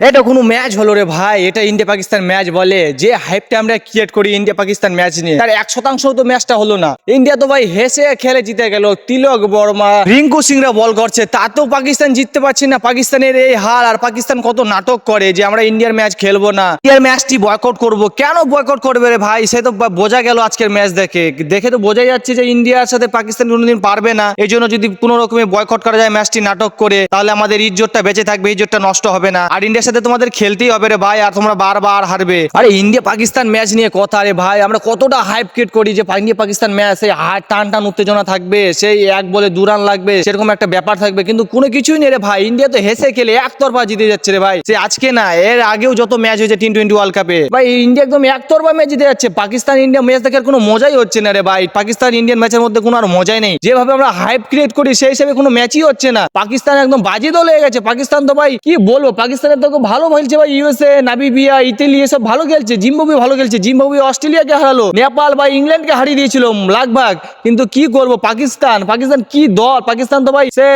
এটা কোনো ম্যাচ হলো রে ভাই, এটা ইন্ডিয়া পাকিস্তান ম্যাচ বলে। যে হাইপটা আমরা ক্রিয়েট করি ইন্ডিয়া পাকিস্তান ম্যাচ নিয়ে, তার এক শতাংশ তো ম্যাচটা হলো না। ইন্ডিয়া তো ভাই হেসে খেলে জিতে গেল, তিলক বর্মা, রিঙ্কু সিংরা বল করছে তাতেও পাকিস্তান জিততে পারছে না। পাকিস্তানের এই হার আর পাকিস্তান কত নাটক করে যে আমরা ইন্ডিয়ার ম্যাচ খেলব না। ইন্ডিয়ার ম্যাচটি বয়কট করব। কেন বয়কট করবে রে ভাই? সে তো বোঝা গেল আজকের ম্যাচ দেখে। দেখে তো বোঝাই যাচ্ছে যে ইন্ডিয়ার সাথে পাকিস্তান কোনোদিন পারবে না। এই জন্য যদি কোনো রকমে বয়কট করা যায় ম্যাচটি নাটক করে, তাহলে আমাদের ইজ্জতটা বেঁচে থাকবে, ইজ্জতটা নষ্ট হবে না। আর ইন্ডিয়ার সাথে তোমাদের খেলতেই হবে রে ভাই, আর তোমরা বারবার হারবে। আরে ইন্ডিয়া পাকিস্তান ম্যাচ নিয়ে কথা রে ভাই, আমরা কতটা হাইপ ক্রিয়েট করি যে ইন্ডিয়া পাকিস্তান ম্যাচ সেই হার টান টান উত্তেজনা থাকবে, সেই এক বলে দু রান লাগবে, সেরকম একটা ব্যাপার থাকবে, কিন্তু কোনো কিছুই নেই রে ভাই। ইন্ডিয়া তো হেসে খেলে একতরফা জিতে যাচ্ছে রে ভাই। সে আজকে না, এর আগেও যত ম্যাচ হয়েছে টি টোয়েন্টি ওয়ার্ল্ড কাপে ভাই, ইন্ডিয়া একদম একতরফা ম্যাচ জিতে যাচ্ছে। পাকিস্তান ইন্ডিয়া ম্যাচ দেখার কোনো মজাই হচ্ছে না রে ভাই। পাকিস্তান ইন্ডিয়ান ম্যাচের মধ্যে কোনো আর মজাই নেই। যেভাবে আমরা হাইপ ক্রিয়েট করি, সেই হিসেবে কোনো ম্যাচই হচ্ছে না। পাকিস্তান একদম বাজি দল হয়ে গেছে। পাকিস্তান তো ভাই, কি বলব? পাকিস্তানের তো খুব ভালো খেলছে ভাই ইউএসএ নাবিবিয়া ইতালি এসব ভালো খেলছে জিম্বাবু ভালো খেলছে জিম্বাবু অস্ট্রেলিয়াকে হারালো নেপাল বা ইংল্যান্ডকে হারিয়ে দিয়েছিল লাগভাগ কিন্তু কি করব পাকিস্তান পাকিস্তান কি দল? পাকিস্তান তো ভাই সে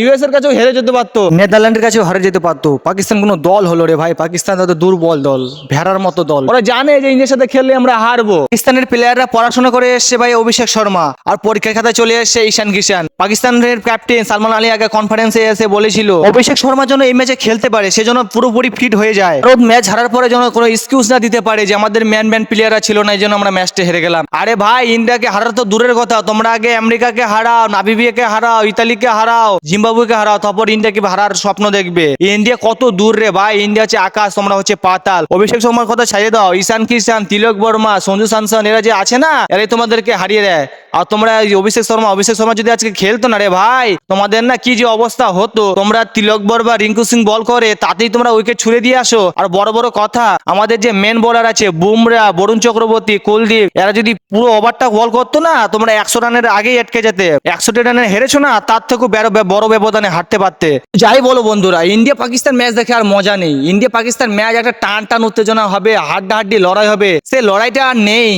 ইউএস এর কাছেও হেরে যেতে পারতো। নেদারল্যান্ডের কাছেও হারে যেতে পারতো। পাকিস্তান কোনো দল হলো রে ভাই পাকিস্তান তো দুর্বল দল ভেড়ার মতো দল। ওরা জানে যে ইন্ডিয়ার সাথে খেললে আমরা হারবো। পাকিস্তানের প্লেয়াররা পড়াশোনা করে এসছে ভাই অভিষেক শর্মা আর পরীক্ষার খাতায় চলে এসছে ঈশান কিষান পাকিস্তানের ক্যাপ্টেন সালমান আলী আগে কনফারেন্সে এসে বলেছিল অভিষেক শর্মা যেন এই ম্যাচে খেলতে পারে সেজন্য পুরোপুরি ফিট হয়ে যায়। আর ম্যাচ হারার পরে যেন কোনো এক্সকিউজ না দিতে পারে যে আমাদের ম্যান ম্যান প্লেয়াররা ছিল না, এই জন্য আমরা ম্যাচটা হেরে গেলাম। আরে ভাই, ইন্ডিয়াকে হারার তো দূরের কথা, তোমরা আগে আমেরিকাকে হারাও নাবিবিয়াকে হারাও, ইতালিকে হারাও জিম্বাবুকে হারাও, তারপর ইন্ডিয়াকে হারার স্বপ্ন দেখবে? ইন্ডিয়া কত দূর রে ভাই, ইন্ডিয়া হচ্ছে আকাশ, তোমরা হচ্ছে পাতাল। অভিষেক শর্মার কথা ছাড়িয়ে দাও, ঈশান কিষান, তিলক বর্মা, সঞ্জু স্যামসন, এরা যে আছে না, এরাই তোমাদেরকে হারিয়ে দেয়। আর তোমরা অভিষেক শর্মা অভিষেক শর্মা যদি আজকে খেলতো না রে ভাই, তোমাদের না কি যে অবস্থা হতো? তোমরা তিলক বর্মা, রিঙ্কু সিং বল করে, তাতেই তোমরা উইকেট ছুড়ে দিয়ে আসো। আর বড় বড় কথা, আমাদের যে মেন বোলার আছে, বুমরা, বরুণ চক্রবর্তী, কুলদীপ, এরা যদি পুরো ওভারটা বল করতো না, তোমরা একশো রানের আগেই আটকে যেতে। একশো রানের হেরেছো না, তার থেকেও বড় ব্যবধানে হারতে পারতে। যাই বলো বন্ধুরা ইন্ডিয়া পাকিস্তান ম্যাচ দেখে আর মজা নেই। ইন্ডিয়া পাকিস্তান ম্যাচ একটা টান টান উত্তেজনা হবে হাড্ডা হাড্ডি লড়াই হবে। সে লড়াইটা আর নেই,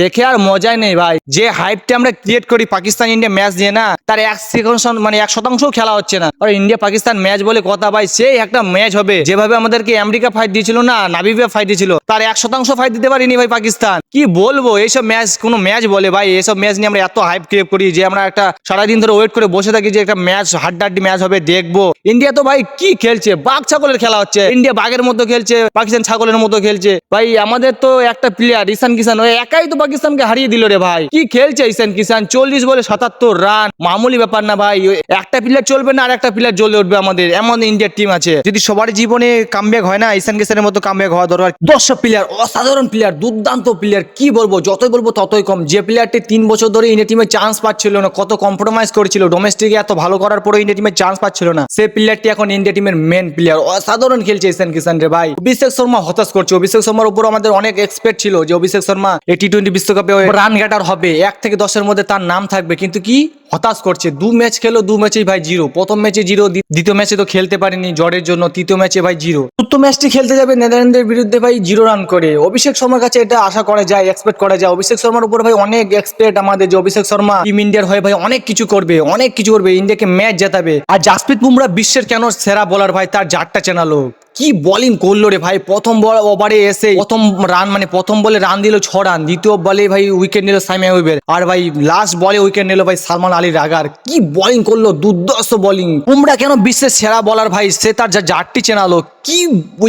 দেখে আর মজাই নেই ভাই। যে হাইপটা আমরা ক্রিয়েট করি পাকিস্তান ইন্ডিয়া ম্যাচ দিয়ে না, তার এক সেকেন্ড মানে এক শতাংশও খেলা হচ্ছে না। আর ইন্ডিয়া পাকিস্তান ম্যাচ বলে কথা ভাই, সেই একটা ম্যাচ হবে। যেভাবে আমাদেরকে আমেরিকা ফাইট দিয়েছিল না, নাবিবিয়া ফাইট দিয়েছিল, তার এক শতাংশ ফাইট দিতে পারিনি ভাই পাকিস্তান। কি বলব, এইসব ম্যাচ, কোনো ম্যাচ বলে ভাই এইসব ম্যাচ নিয়ে আমরা এত হাইপ ক্রিয়েট করি যে আমরা একটা সারাদিন ধরে ওয়েট করে বসে থাকি যে একটা ম্যাচ, হাড্ডাহাড্ডি ম্যাচ হবে, দেখব। ইন্ডিয়া তো ভাই কি খেলছে? বাঘ ছাগলের খেলা হচ্ছে। ইন্ডিয়া বাঘের মতো খেলছে, পাকিস্তান ছাগলের মতো খেলছে। ভাই, আমাদের তো একটা প্লেয়ার ঈশান কিষান ওই একাই তো পাকিস্তানকে হারিয়ে দিল রে ভাই। কি খেলছে ঈশান কিষান? চল্লিশ বলে সাতাত্তর রান মামুলি ব্যাপার না ভাই একটা প্লেয়ার চলবে না আর একটা প্লেয়ার জ্বলে উঠবে আমাদের। এমন ইন্ডিয়ার টিম আছে। যদি সবার জীবনে কামব্যাক হয় না, ঈশান কিষানের মতো কামব্যাক হওয়া দরকার। দর্শক প্লেয়ার অসাধারণ প্লেয়ার দুর্দান্ত প্লেয়ার কি বলব? যতই বলব ততই কম। যে প্লেয়ারটি তিন বছর ধরে ইন্ডিয়া টিমে চান্স পাচ্ছিল না, কত কম্প্রোমাইজ করেছিল ডোমেস্টিকে এত ভালো করার পরে ইন্ডিয়া টিমে চান্স পাচ্ছিল না সেই প্লেয়ারটি এখন ইন্ডিয়া টিমের মেন প্লেয়ার অসাধারণ খেলছে ইসান কিষান রে ভাই। অভিষেক শর্মা হতাশ করছে। অভিষেক শর্মার উপর আমাদের অনেক এক্সপেক্ট ছিল যে অভিষেক শর্মা এই টি টোয়েন্টি বিশ্বকাপে রান গেটার হবে। এক থেকে দশের মধ্যে তার নাম থাকবে। কিন্তু কি? হতাশ করছে। দু ম্যাচ খেলো, দু ম্যাচেই ভাই জিরো। প্রথম ম্যাচে জিরো দ্বিতীয় ম্যাচে তো খেলতে পারেনি জ্বরের জন্য, তৃতীয় ম্যাচে ভাই জিরো। চতুর্থ ম্যাচটি খেলতে যাবে নেদারল্যান্ডের বিরুদ্ধে ভাই জিরো রান করে। অভিষেক শর্মার কাছে এটা আশা করা যায় এক্সপেক্ট করা যায়। অভিষেক শর্মার উপর ভাই অনেক এক্সপেক্ট আমাদের যে অভিষেক শর্মা টিম ইন্ডিয়ার হয়ে ভাই অনেক কিছু করবে, অনেক কিছু করবে ইন্ডিয়াকে ম্যাচ জেতাবে। আর জাসপ্রীত বুমরা বিশ্বের কেন সেরা বলার ভাই, তার জারটা চেনালো কি বোলিং করল রে ভাই? প্রথম বল ওভারে এসে, প্রথম রান মানে প্রথম বলে রান দিল ছ রান দ্বিতীয় বলে ভাই উইকেট নিল সাইমা উইবের আর ভাই লাস্ট বলে উইকেট নিল ভাই সালমান আলী রাগার। কি বোলিং করল? দুর্দর্শ বোলিং বুমরা কেন বিশ্বের সেরা বলার ভাই? সে তার যা জারটি চেনালো কি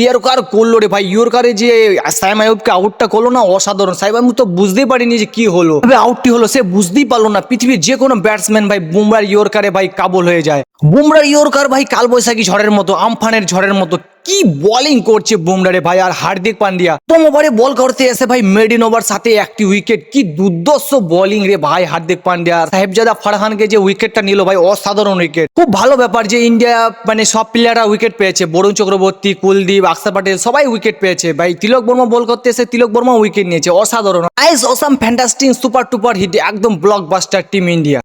ইয়র্কার করল রে ভাই? ইয়র্কারে যে সাইম আয়ুবকে আউটটা করল না? অসাধারণ। সাইম তো বুঝতেই পারিনি যে কি হলো। তবে আউটটি হলো, সে বুঝতেই পারল না। পৃথিবীর যে কোনো ব্যাটসম্যান ভাই বুমরার ইয়র্কারে ভাই কাবল হয়ে যায়। বুমরার ইয়র্কার ভাই কালবৈশাখী ঝড়ের মতো, আমফানের ঝড়ের মতো। কি বোলিং করছে বুমরারে ভাই আর হার্দিক পান্ডিয়া? প্রথম ওভারে বল করতে এসে ভাই মেডিন ওভার সাথে একটি উইকেট কি দুর্দর্শ বোলিং রে ভাই হার্দিক পান্ডিয়া। সাহেবজাদা ফারহানকে যে উইকেটটা নিল ভাই, অসাধারণ উইকেট খুব ভালো ব্যাপার যে ইন্ডিয়া মানে সব প্লেয়াররা উইকেট পেয়েছে। বরুণ চক্রবর্তী, কুলদীপ আকসার প্যাটেল সবাই উইকেট পেয়েছে। ভাই তিলক বর্মা বল করতে এসে তিলক বর্মা উইকেট নিয়েছে। অসাধারণ। Ice awesome fantastic super duper hit একদম ব্লকবাস্টার টিম ইন্ডিয়া